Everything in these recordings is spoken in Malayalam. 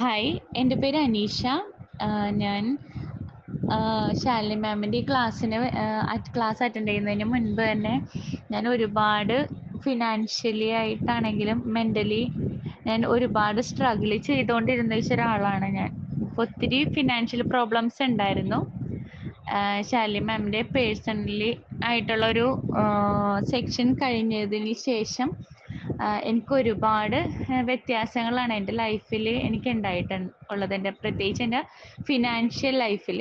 ഹായ് എന്റെ പേര് അനീഷ. ഞാൻ ശാലിനി മാമിന്റെ ഈ ക്ലാസ്സിന് ക്ലാസ് അറ്റൻഡ് ചെയ്യുന്നതിന് മുൻപ് തന്നെ ഞാൻ ഒരുപാട് ഫിനാൻഷ്യലി ആയിട്ടാണെങ്കിലും മെന്റലി ഞാൻ ഒരുപാട് സ്ട്രഗിൾ ചെയ്തുകൊണ്ടിരുന്ന ഒരാളാണ് ഞാൻ. ഒത്തിരി ഫിനാൻഷ്യൽ പ്രോബ്ലംസ് ഉണ്ടായിരുന്നു. ശാലിനി മാമിന്റെ പേഴ്സണലി ആയിട്ടുള്ളൊരു സെക്ഷൻ കഴിഞ്ഞതിന് ശേഷം എനിക്ക് ഒരുപാട് വ്യത്യാസങ്ങളാണ് എന്റെ ലൈഫിൽ എനിക്ക് ഉണ്ടായിട്ട് ഉള്ളത്. എന്റെ പ്രത്യേകിച്ച് എന്റെ ഫിനാൻഷ്യൽ ലൈഫിൽ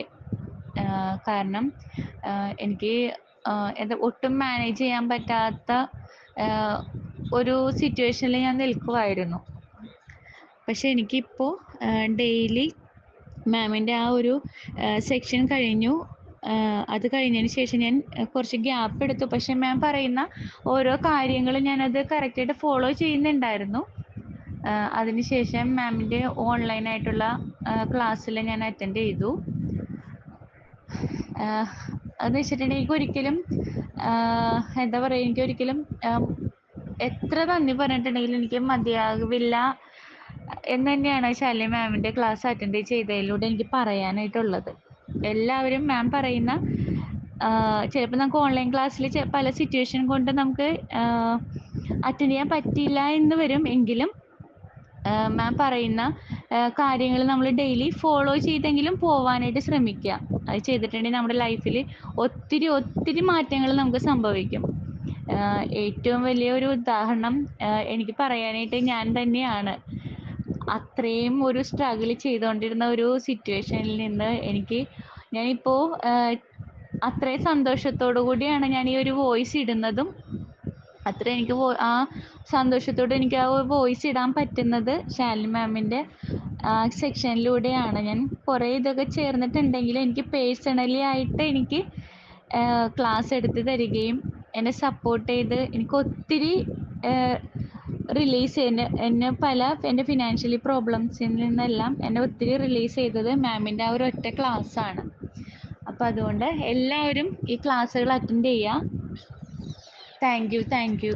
കാരണം എനിക്ക് എന്താ ഒട്ടും മാനേജ് ചെയ്യാൻ പറ്റാത്ത ഒരു സിറ്റുവേഷനിൽ ഞാൻ നിൽക്കുമായിരുന്നു പക്ഷെ എനിക്കിപ്പോൾ ഡെയിലി മാമിന്റെ ആ ഒരു സെക്ഷൻ കഴിഞ്ഞു. അത് കഴിഞ്ഞതിന് ശേഷം ഞാൻ കുറച്ച് ഗ്യാപ്പ് എടുത്തു. പക്ഷെ മാം പറയുന്ന ഓരോ കാര്യങ്ങളും ഞാനത് കറക്റ്റായിട്ട് ഫോളോ ചെയ്യുന്നുണ്ടായിരുന്നു. അതിനുശേഷം മാമിന്റെ ഓൺലൈനായിട്ടുള്ള ക്ലാസ്സിൽ ഞാൻ അറ്റൻഡ് ചെയ്തു. എന്ന് വെച്ചിട്ടുണ്ടെങ്കിൽ എനിക്ക് ഒരിക്കലും എന്താ പറയുക എനിക്ക് ഒരിക്കലും എത്ര നന്ദി പറഞ്ഞിട്ടുണ്ടെങ്കിലും എനിക്ക് മതിയാവില്ല എന്ന് തന്നെയാണ് ശാലിനി മാമിന്റെ ക്ലാസ് അറ്റൻഡ് ചെയ്തതിലൂടെ എനിക്ക് പറയാനായിട്ടുള്ളത്. എല്ലാവരും മാം പറയുന്ന ചിലപ്പോൾ നമുക്ക് ഓൺലൈൻ ക്ലാസ്സിൽ പല സിറ്റുവേഷൻ കൊണ്ട് നമുക്ക് അറ്റൻഡ് ചെയ്യാൻ പറ്റില്ല എന്ന് വരും. എങ്കിലും മാം പറയുന്ന കാര്യങ്ങൾ നമ്മൾ ഡെയിലി ഫോളോ ചെയ്തെങ്കിലും പോവാനായിട്ട് ശ്രമിക്കുക. അത് ചെയ്തിട്ടുണ്ടെങ്കിൽ നമ്മുടെ ലൈഫിൽ ഒത്തിരി ഒത്തിരി മാറ്റങ്ങൾ നമുക്ക് സംഭവിക്കും. ഏറ്റവും വലിയ ഒരു ഉദാഹരണം എനിക്ക് പറയാനായിട്ട് ഞാൻ തന്നെയാണ്. അത്രയും ഒരു സ്ട്രഗിൾ ചെയ്തുകൊണ്ടിരുന്ന ഒരു സിറ്റുവേഷനിൽ നിന്ന് എനിക്ക് ഞാനിപ്പോൾ അത്രയും സന്തോഷത്തോടു കൂടിയാണ് ഞാൻ ഈ ഒരു വോയിസ് ഇടുന്നതും. അത്ര എനിക്ക് ആ സന്തോഷത്തോടെ എനിക്ക് ആ വോയിസ് ഇടാൻ പറ്റുന്നത് ശാലിനി മാമിന്റെ സെക്ഷനിലൂടെയാണ് ഞാൻ കുറേ ഇതൊക്കെ ചേർന്നിട്ടുണ്ടെങ്കിൽ എനിക്ക് പേഴ്സണലി ആയിട്ട് എനിക്ക് ക്ലാസ് എടുത്ത് തരികയും എന്നെ സപ്പോർട്ട് ചെയ്ത് എനിക്ക് ഒത്തിരി റിലീസ് ചെയ്യുന്ന എന്നെ പല എന്റെ ഫിനാൻഷ്യലി പ്രോബ്ലംസിൽ നിന്നെല്ലാം എന്നെ ഒത്തിരി റിലീസ് ചെയ്തത് മാമിന്റെ ആ ഒരു ഒറ്റ ക്ലാസ് ആണ്. അപ്പോൾ അതുകൊണ്ട് എല്ലാവരും ഈ ക്ലാസ്സുകൾ അറ്റൻഡ് ചെയ്യുക താങ്ക് യു താങ്ക് യു